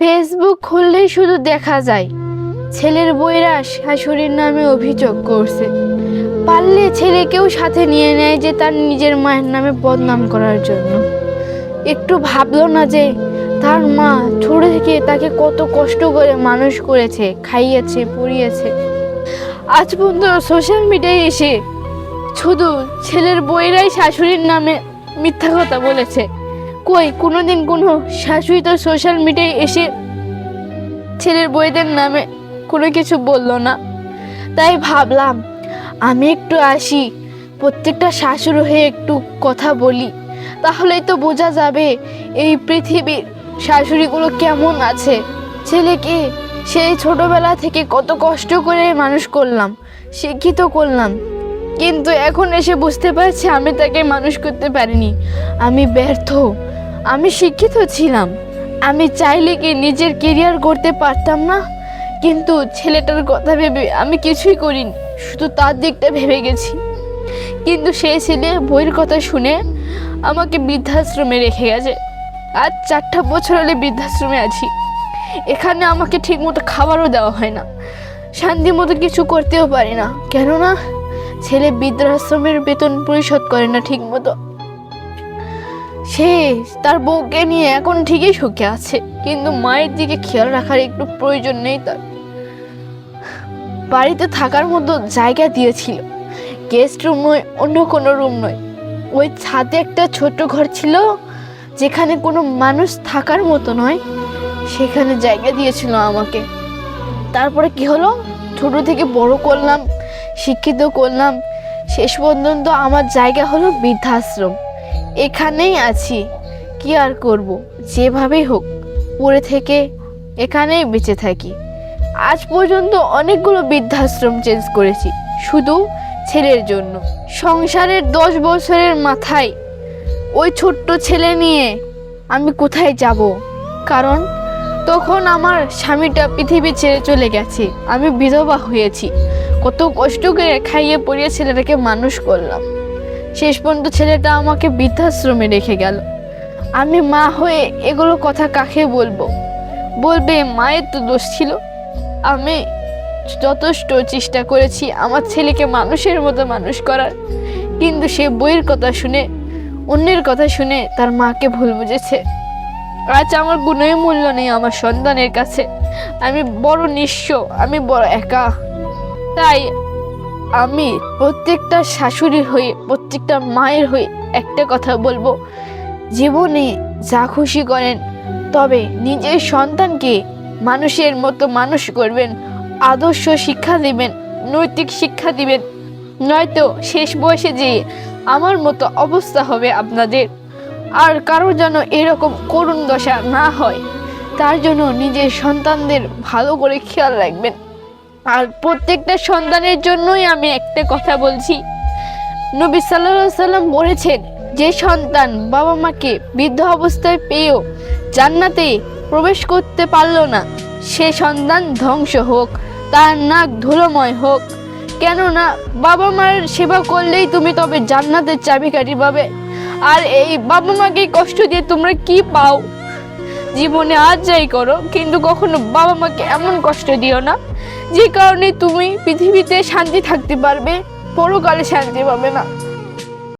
Facebook খুললেই শুধু দেখা যায়। ছেলের বইরা শাশুড়ির নামে অভিযোগ করছে। পারলে ছেলেকেও সাথে নিয়ে নেয় যে তার নিজের মায়ের নামে বদনাম করার জন্য। একটু ভাবলো না যে তার মা ছোট থেকে তাকে কত কষ্ট করে মানুষ করেছে, খাইয়েছে, পড়িয়েছে। আজ পর্যন্ত সোশ্যাল মিডিয়ায় এসে শুধু ছেলের বইরাই শাশুড়ির নামে মিথ্যা কথা বলেছে। কই? কোনোদিন কোনো শাশুড়ি তো সোশ্যাল মিডিয়ায় এসে ছেলের বইদের নামে কোনো কিছু বলল না। তাই ভাবলাম, আমি একটু আসি, প্রত্যেকটা শাশুড় হয়ে একটু কথা বলি। তাহলেই তো বোঝা যাবে এই পৃথিবীর শাশুড়িগুলো কেমন আছে। ছেলেকে সেই ছোটবেলা থেকে কত কষ্ট করে মানুষ করলাম, শিক্ষিত করলাম। কিন্তু এখন এসে বুঝতে পারছি আমি তাকে মানুষ করতে পারিনি। আমি ব্যর্থ আমি শিক্ষিত ছিলাম। আমি চাইলে কি নিজের কেরিয়ার করতে পারতাম না? কিন্তু ছেলেটার কথা ভেবে আমি কিছুই করিনি, শুধু তার দিকটা ভেবে গেছি। কিন্তু সেই ছেলে বইয়ের কথা শুনে আমাকে বৃদ্ধাশ্রমে রেখে গেছে। আজ চারটা বছর হলে বৃদ্ধাশ্রমে আছি। এখানে আমাকে ঠিকমতো খাবারও দেওয়া হয় না। শান্তি মতো কিছু করতেও পারি না। কেননা ছেলে বৃদ্ধাশ্রমের বেতন পরিশোধ করে না ঠিক মতো সে তার বউকে নিয়ে এখন ঠিকই সুখে আছে, কিন্তু মায়ের দিকে খেয়াল রাখার একটু প্রয়োজন নেই তার। বাড়িতে থাকার মতো জায়গা দিয়েছিল গেস্ট রুম নয়, অন্য কোনো রুম নয়। ওই ছাদে একটা ছোট ঘর ছিল, যেখানে কোনো মানুষ থাকার মতো নয়। সেখানে জায়গা দিয়েছিল আমাকে। তারপরে কি হলো? ছোট থেকে বড় করলাম, শিক্ষিত করলাম। শেষ পর্যন্ত আমার জায়গা হলো বৃদ্ধাশ্রম। এখানেই আছি। কি আর করব? যেভাবেই হোক, পড়ে থেকে এখানেই বেঁচে থাকি। আজ পর্যন্ত অনেকগুলো বৃদ্ধাশ্রম চেঞ্জ করেছি, শুধু ছেলের জন্য। সংসারের দশ বছরের মাথায় ওই ছোট্ট ছেলে নিয়ে আমি কোথায় যাব? কারণ তখন আমার স্বামীটা পৃথিবী ছেড়ে চলে গেছে। আমি বিধবা হয়েছি। কত কষ্ট করে খাইয়ে পড়িয়ে ছেলেটাকে মানুষ করলাম। শেষ পর্যন্ত ছেলেটা আমাকে বৃদ্ধাশ্রমে রেখে গেল। আমি মা হয়ে এগুলো কথা কাকে বলব? বলবে, মায়ের তো দোষ ছিল। আমি যথেষ্ট চেষ্টা করেছি আমার ছেলেকে মানুষের মতো মানুষ করার। কিন্তু সে বইয়ের কথা শুনে, অন্যের কথা শুনে তার মাকে ভুল বুঝেছে। আজ আমার গুণই মূল্য নেই আমার সন্তানের কাছে। আমি বড় নিঃস্ব, আমি বড় একা। তাই আমি প্রত্যেকটা শাশুড়ির হয়ে, প্রত্যেকটা মায়ের হয়ে একটা কথা বলব। জীবনে যা খুশি করেন, তবে নিজের সন্তানকে মানুষের মতো মানুষ করবেন, আদর্শ শিক্ষা দিবেন, নৈতিক শিক্ষা দিবেন। নয়তো শেষ বয়সে যেয়ে আমার মতো অবস্থা হবে আপনাদের। আর কারোর যেন এরকম করুণ দশা না হয়, তার জন্য নিজের সন্তানদের ভালো করে খেয়াল রাখবেন। আর প্রত্যেকটা সন্তানের জন্যই আমি একটা কথা বলছি। নবী সাল্লাহ সাল্লাম বলেছেন, যে সন্তান বাবা মাকে বৃদ্ধ অবস্থায় পেয়েও জান্নাতে প্রবেশ করতে পারল না, সে সন্তান ধ্বংস হোক, তার নাক ধুলোময় হোক। কেননা বাবা মার সেবা করলেই তুমি তবে জান্নাতের চাবিকাঠি পাবে। আর এই বাবা মাকে কষ্ট দিয়ে তোমরা কি পাও? জীবনে আজ যাই করো, কিন্তু কখনো বাবা মাকে এমন কষ্ট দিও না। যে কারণে তুমি পৃথিবীতে শান্তি থাকতে পারবে পরকালে শান্তি পাবে না।